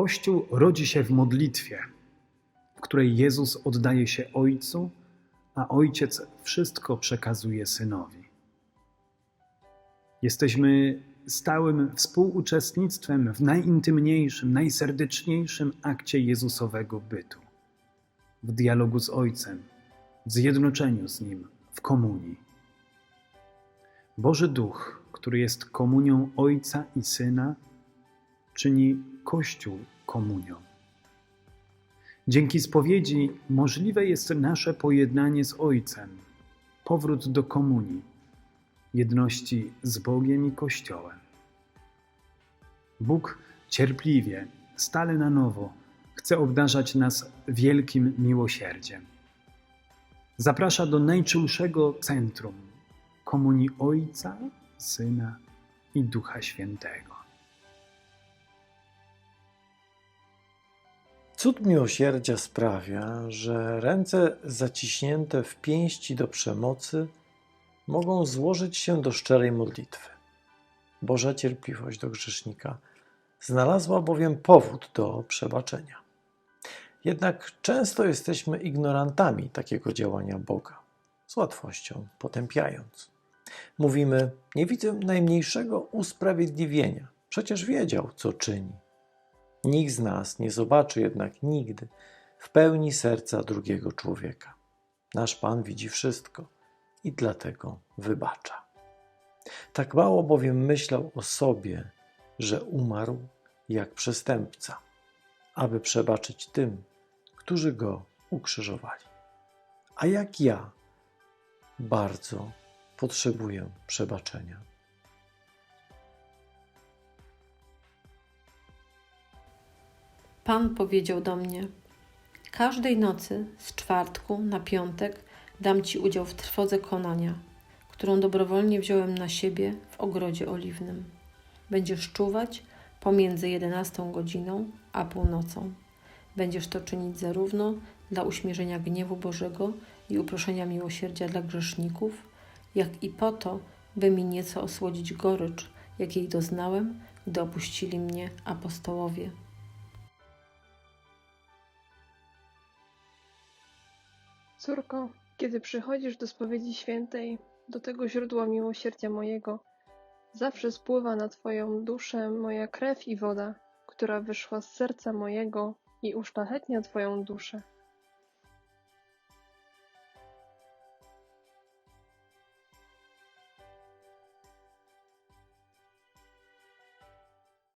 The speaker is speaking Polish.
Kościół rodzi się w modlitwie, w której Jezus oddaje się Ojcu, a Ojciec wszystko przekazuje Synowi. Jesteśmy stałym współuczestnictwem w najintymniejszym, najserdeczniejszym akcie Jezusowego bytu. W dialogu z Ojcem, w zjednoczeniu z Nim, w komunii. Boży Duch, który jest komunią Ojca i Syna, czyni Kościół komunią. Dzięki spowiedzi możliwe jest nasze pojednanie z Ojcem, powrót do komunii, jedności z Bogiem i Kościołem. Bóg cierpliwie, stale na nowo chce obdarzać nas wielkim miłosierdziem. Zaprasza do najczulszego centrum komunii Ojca, Syna i Ducha Świętego. Cud miłosierdzia sprawia, że ręce zaciśnięte w pięści do przemocy mogą złożyć się do szczerej modlitwy. Boża cierpliwość do grzesznika znalazła bowiem powód do przebaczenia. Jednak często jesteśmy ignorantami takiego działania Boga, z łatwością potępiając. Mówimy: Nie widzę najmniejszego usprawiedliwienia, przecież wiedział, co czyni. Nikt z nas nie zobaczy jednak nigdy w pełni serca drugiego człowieka. Nasz Pan widzi wszystko i dlatego wybacza. Tak mało bowiem myślał o sobie, że umarł jak przestępca, aby przebaczyć tym, którzy go ukrzyżowali. A jak ja bardzo potrzebuję przebaczenia. Pan powiedział do mnie: Każdej nocy z czwartku na piątek dam ci udział w trwodze konania, którą dobrowolnie wziąłem na siebie w ogrodzie oliwnym. Będziesz czuwać pomiędzy jedenastą godziną a północą. Będziesz to czynić zarówno dla uśmierzenia gniewu Bożego i uproszenia miłosierdzia dla grzeszników, jak i po to, by mi nieco osłodzić gorycz, jakiej doznałem, gdy opuścili mnie apostołowie. Córko, kiedy przychodzisz do spowiedzi świętej, do tego źródła miłosierdzia mojego, zawsze spływa na Twoją duszę moja krew i woda, która wyszła z serca mojego i uszlachetnia Twoją duszę.